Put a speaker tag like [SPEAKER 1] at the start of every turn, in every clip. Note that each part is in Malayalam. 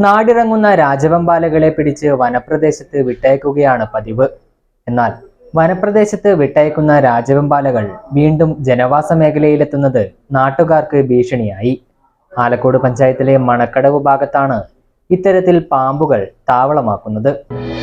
[SPEAKER 1] നാടിറങ്ങുന്ന രാജവെമ്പാലകളെ പിടിച്ച് വനപ്രദേശത്ത് വിട്ടയക്കുകയാണ് പതിവ്. എന്നാൽ വനപ്രദേശത്ത് വിട്ടയക്കുന്ന രാജവെമ്പാലകൾ വീണ്ടും ജനവാസ മേഖലയിലെത്തുന്നത് നാട്ടുകാർക്ക് ഭീഷണിയായി. ആലക്കോട് പഞ്ചായത്തിലെ മണക്കടവ് ഭാഗത്താണ് ഇത്തരത്തിൽ പാമ്പുകൾ താവളമാക്കുന്നത്.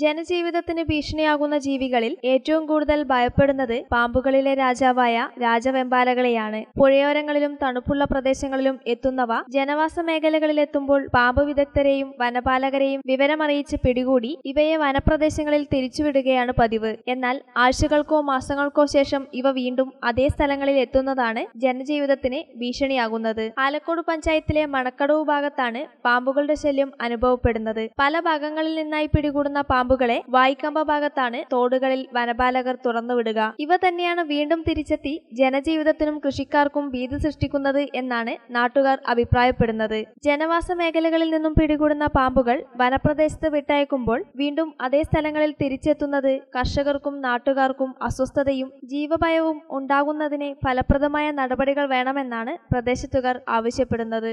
[SPEAKER 2] ജനജീവിതത്തിന് ഭീഷണിയാകുന്ന ജീവികളിൽ ഏറ്റവും കൂടുതൽ ഭയപ്പെടുന്നത് പാമ്പുകളിലെ രാജാവായ രാജവെമ്പാലകളെയാണ്. പുഴയോരങ്ങളിലും തണുപ്പുള്ള പ്രദേശങ്ങളിലും എത്തുന്നവ ജനവാസ മേഖലകളിൽ എത്തുമ്പോൾ പാമ്പ് വിദഗ്ധരെയും വനപാലകരെയും വിവരമറിയിച്ച് പിടികൂടി ഇവയെ വനപ്രദേശങ്ങളിൽ തിരിച്ചുവിടുകയാണ് പതിവ്. എന്നാൽ ആഴ്ചകൾക്കോ മാസങ്ങൾക്കോ ശേഷം ഇവ വീണ്ടും അതേ സ്ഥലങ്ങളിൽ എത്തുന്നതാണ് ജനജീവിതത്തിന് ഭീഷണിയാകുന്നത്. ആലക്കോട് പഞ്ചായത്തിലെ മണക്കടവ് ഭാഗത്താണ് പാമ്പുകളുടെ ശല്യം അനുഭവപ്പെടുന്നത്. പല ഭാഗങ്ങളിൽ നിന്നായി പിടികൂടുന്ന പാമ്പുകളെ വായിക്കമ്പ ഭാഗത്താണ് തോടുകളിൽ വനപാലകർ തുറന്നുവിടുക. ഇവ തന്നെയാണ് വീണ്ടും തിരിച്ചെത്തി ജനജീവിതത്തിനും കൃഷിക്കാർക്കും ഭീതി സൃഷ്ടിക്കുന്നത് എന്നാണ് നാട്ടുകാർ അഭിപ്രായപ്പെടുന്നത്. ജനവാസ മേഖലകളിൽ നിന്നും പിടികൂടുന്ന പാമ്പുകൾ വനപ്രദേശത്ത് വിട്ടയക്കുമ്പോൾ വീണ്ടും അതേ സ്ഥലങ്ങളിൽ തിരിച്ചെത്തുന്നത് കർഷകർക്കും നാട്ടുകാർക്കും അസ്വസ്ഥതയും ജീവഭയവും ഉണ്ടാകുന്നതിന് ഫലപ്രദമായ നടപടികൾ വേണമെന്നാണ് പ്രദേശത്തുകാർ ആവശ്യപ്പെടുന്നത്.